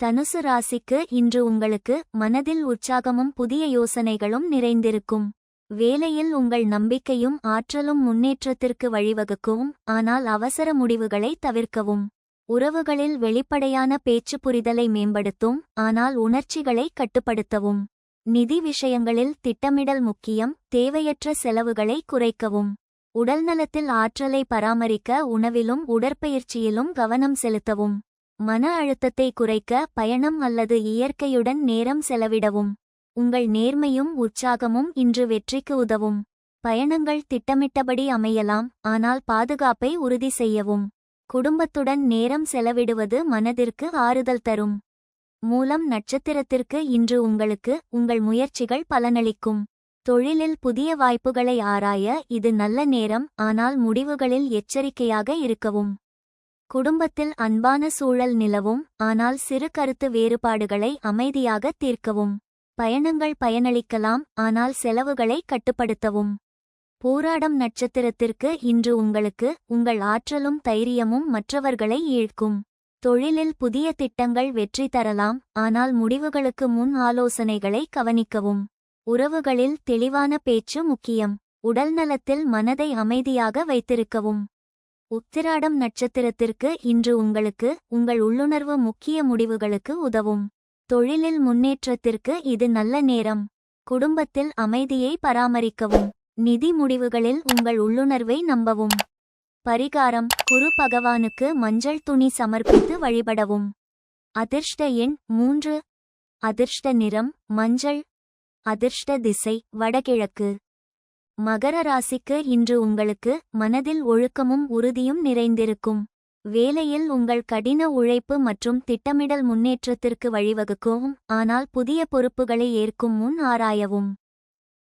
தனுசு ராசிக்கு இன்று உங்களுக்கு மனதில் உற்சாகமும் புதிய யோசனைகளும் நிறைந்திருக்கும். வேலையில் உங்கள் நம்பிக்கையும் ஆற்றலும் முன்னேற்றத்திற்கு வழிவகுக்கும் ஆனால் அவசர முடிவுகளை தவிர்க்கவும். உறவுகளில் வெளிப்படையான பேச்சு புரிதலை மேம்படுத்தும் ஆனால் உணர்ச்சிகளை கட்டுப்படுத்தவும். நிதி விஷயங்களில் திட்டமிடல் முக்கியம் தேவையற்ற செலவுகளை குறைக்கவும். உடல்நலத்தில் ஆற்றலை பராமரிக்க உணவிலும் உடற்பயிற்சியிலும் கவனம் செலுத்தவும். மன அழுத்தத்தை குறைக்க பயணம் அல்லது இயற்கையுடன் நேரம் செலவிடவும். உங்கள் நேர்மையும் உற்சாகமும் இன்று வெற்றிக்கு உதவும். பயணங்கள் திட்டமிட்டபடி அமையலாம் ஆனால் பாதுகாப்பை உறுதி செய்யவும். குடும்பத்துடன் நேரம் செலவிடுவது மனதிற்கு ஆறுதல் தரும். மூலம் நட்சத்திரத்திற்கு இன்று உங்களுக்கு உங்கள் முயற்சிகள் பலனளிக்கும். தொழிலில் புதிய வாய்ப்புகளை ஆராய இது நல்ல நேரம் ஆனால் முடிவுகளில் எச்சரிக்கையாக இருக்கவும். குடும்பத்தில் அன்பான சூழல் நிலவும் ஆனால் சிறு கருத்து வேறுபாடுகளை அமைதியாக தீர்க்கவும். பயணங்கள் பயனளிக்கலாம் ஆனால் செலவுகளை கட்டுப்படுத்தவும். பூராடம் நட்சத்திரத்திற்கு இன்று உங்களுக்கு உங்கள் ஆற்றலும் தைரியமும் மற்றவர்களை ஈழ்க்கும். தொழிலில் புதிய திட்டங்கள் வெற்றி தரலாம் ஆனால் முடிவுகளுக்கு முன் ஆலோசனைகளை கவனிக்கவும். உறவுகளில் தெளிவான பேச்சு முக்கியம். உடல்நலத்தில் மனதை அமைதியாக வைத்திருக்கவும். உத்திராடம் நட்சத்திரத்திற்கு இன்று உங்களுக்கு உங்கள் உள்ளுணர்வு முக்கிய முடிவுகளுக்கு உதவும். தொழிலில் முன்னேற்றத்திற்கு இது நல்ல நேரம். குடும்பத்தில் அமைதியை பராமரிக்கவும். நிதி முடிவுகளில் உங்கள் உள்ளுணர்வை நம்பவும். பரிகாரம் குரு பகவானுக்கு மஞ்சள் துணி சமர்ப்பித்து வழிபடவும். அதிர்ஷ்ட எண் மூன்று. அதிர்ஷ்ட நிறம் மஞ்சள். அதிர்ஷ்ட திசை வடகிழக்கு. மகர ராசிக்கு இன்று உங்களுக்கு மனதில் ஒழுக்கமும் உறுதியும் நிறைந்திருக்கும். வேலையில் உங்கள் கடின உழைப்பு மற்றும் திட்டமிடல் முன்னேற்றத்திற்கு வழிவகுக்கும் ஆனால் புதிய பொறுப்புகளை ஏற்கும் முன் ஆராயவும்.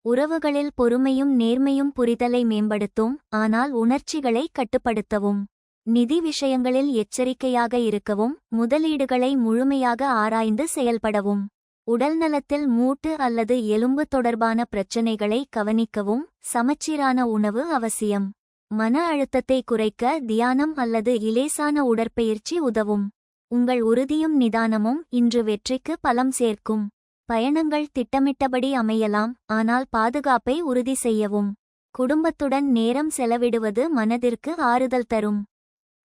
உறவுகளில் பொறுமையும் நேர்மையும் புரிதலை மேம்படுத்தும் ஆனால் உணர்ச்சிகளை கட்டுப்படுத்தவும். நிதி விஷயங்களில் எச்சரிக்கையாக இருக்கவும் முதலீடுகளை முழுமையாக ஆராய்ந்து செயல்படவும். உடல்நலத்தில் மூட்டு அல்லது எலும்பு தொடர்பான பிரச்சினைகளை கவனிக்கவும் சமச்சீரான உணவு அவசியம். மன அழுத்தத்தை குறைக்க தியானம் அல்லது இலேசான உடற்பயிற்சி உதவும். உங்கள் உறுதியும் நிதானமும் இன்று வெற்றிக்கு பலம் சேர்க்கும். பயணங்கள் திட்டமிட்டபடி அமையலாம் ஆனால் பாதுகாப்பை உறுதி செய்யவும். குடும்பத்துடன் நேரம் செலவிடுவது மனதிற்கு ஆறுதல் தரும்.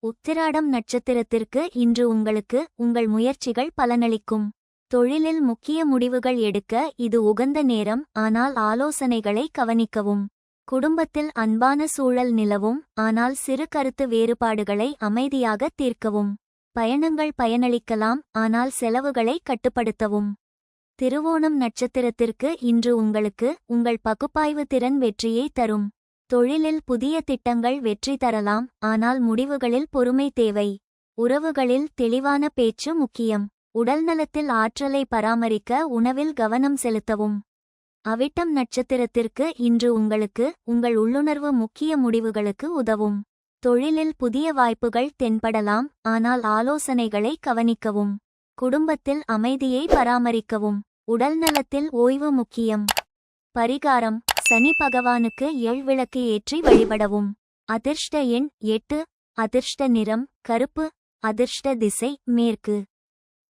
உத்திராடம் நட்சத்திரத்திற்கு இன்று உங்களுக்கு உங்கள் முயற்சிகள் பலனளிக்கும். தொழிலில் முக்கிய முடிவுகள் எடுக்க இது உகந்த நேரம் ஆனால் ஆலோசனைகளை கவனிக்கவும். குடும்பத்தில் அன்பான சூழல் நிலவும் ஆனால் சிறு கருத்து வேறுபாடுகளை அமைதியாக தீர்க்கவும். பயணங்கள் பயனளிக்கலாம் ஆனால் செலவுகளை கட்டுப்படுத்தவும். திருவோணம் நட்சத்திரத்திற்கு இன்று உங்களுக்கு உங்கள் பகுப்பாய்வு திறன் வெற்றியை தரும். தொழிலில் புதிய திட்டங்கள் வெற்றி தரலாம் ஆனால் முடிவுகளில் பொறுமை தேவை. உறவுகளில் தெளிவான பேச்சு முக்கியம். உடல்நலத்தில் ஆற்றலை பராமரிக்க உணவில் கவனம் செலுத்தவும். அவிட்டம் நட்சத்திரத்திற்கு இன்று உங்களுக்கு உங்கள் உள்ளுணர்வு முக்கிய முடிவுகளுக்கு உதவும். தொழிலில் புதிய வாய்ப்புகள் தென்படலாம் ஆனால் ஆலோசனைகளை கவனிக்கவும். குடும்பத்தில் அமைதியை பராமரிக்கவும். உடல்நலத்தில் ஓய்வு முக்கியம். பரிகாரம் சனி பகவானுக்கு எள் விளக்கு ஏற்றி வழிபடவும். அதிர்ஷ்ட எண் எட்டு அதிர்ஷ்ட நிறம் கருப்பு அதிர்ஷ்ட திசை மேற்கு.